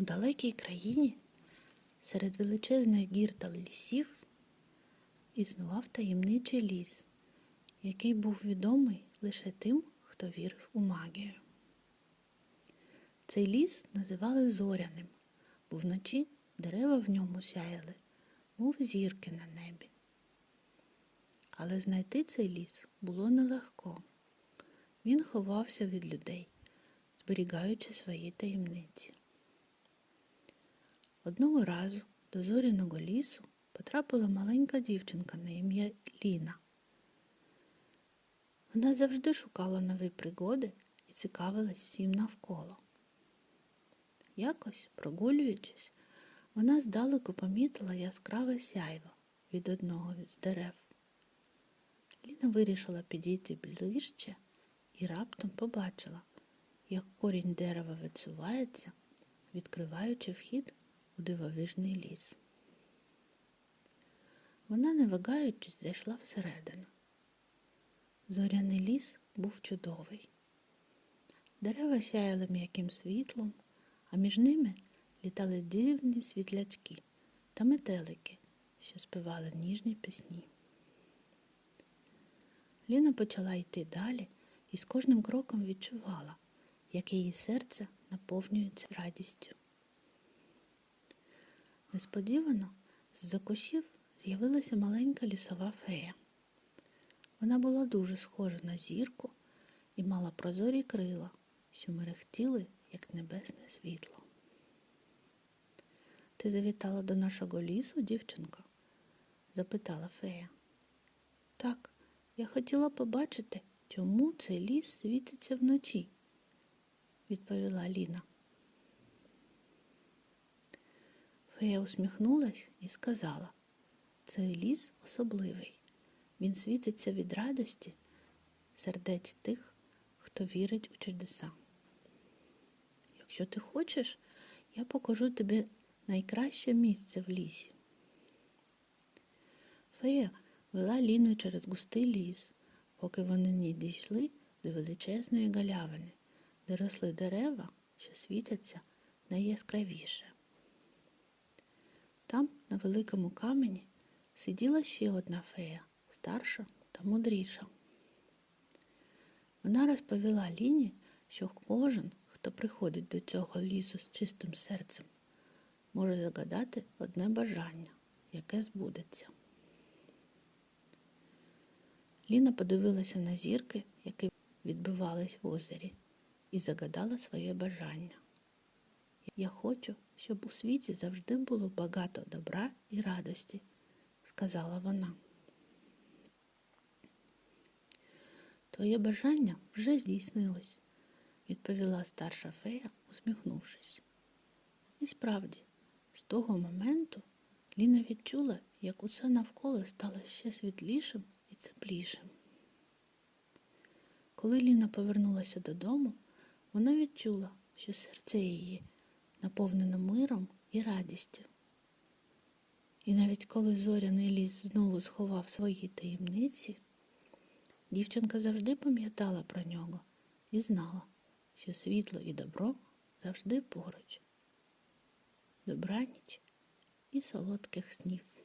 У далекій країні серед величезних гір та лісів існував таємничий ліс, який був відомий лише тим, хто вірив у магію. Цей ліс називали зоряним, бо вночі дерева в ньому сяяли, мов зірки на небі. Але знайти цей ліс було нелегко. Він ховався від людей, зберігаючи свої таємниці. Одного разу до зоряного лісу потрапила маленька дівчинка на ім'я Ліна. Вона завжди шукала нові пригоди і цікавилась всім навколо. Якось, прогулюючись, вона здалеку помітила яскраве сяйво від одного з дерев. Ліна вирішила підійти ближче і раптом побачила, як корінь дерева відсувається, відкриваючи вхід у дивовижний ліс. Вона, не вагаючись, зайшла всередину. Зоряний ліс був чудовий. Дерева сяяли м'яким світлом, а між ними літали дивні світлячки та метелики, що співали ніжні пісні. Ліна почала йти далі і з кожним кроком відчувала, як її серце наповнюється радістю. Несподівано з-за кущів з'явилася маленька лісова фея. Вона була дуже схожа на зірку і мала прозорі крила, що мерехтіли, як небесне світло. Ти завітала до нашого лісу, дівчинко? запитала фея. Так, я хотіла побачити, чому цей ліс світиться вночі, відповіла Ліна. Фея усміхнулась і сказала, цей ліс особливий. Він світиться від радості, сердець тих, хто вірить у чудеса. Якщо ти хочеш, я покажу тобі найкраще місце в лісі. Фея вела Ліну через густий ліс, поки вони не дійшли до величезної галявини, де росли дерева, що світяться найяскравіше. Там, на великому камені, сиділа ще одна фея, старша та мудріша. Вона розповіла Ліні, що кожен, хто приходить до цього лісу з чистим серцем, може загадати одне бажання, яке збудеться. Ліна подивилася на зірки, які відбивались в озері, і загадала своє бажання. Я хочу, щоб у світі завжди було багато добра і радості, сказала вона. Твоє бажання вже здійснилось, відповіла старша фея, усміхнувшись. І справді, з того моменту Ліна відчула, як усе навколо стало ще світлішим і теплішим. Коли Ліна повернулася додому, вона відчула, що серце її наповнено миром і радістю. І навіть коли зоряний ліс знову сховав свої таємниці, дівчинка завжди пам'ятала про нього і знала, що світло і добро завжди поруч. Добраніч і солодких снів.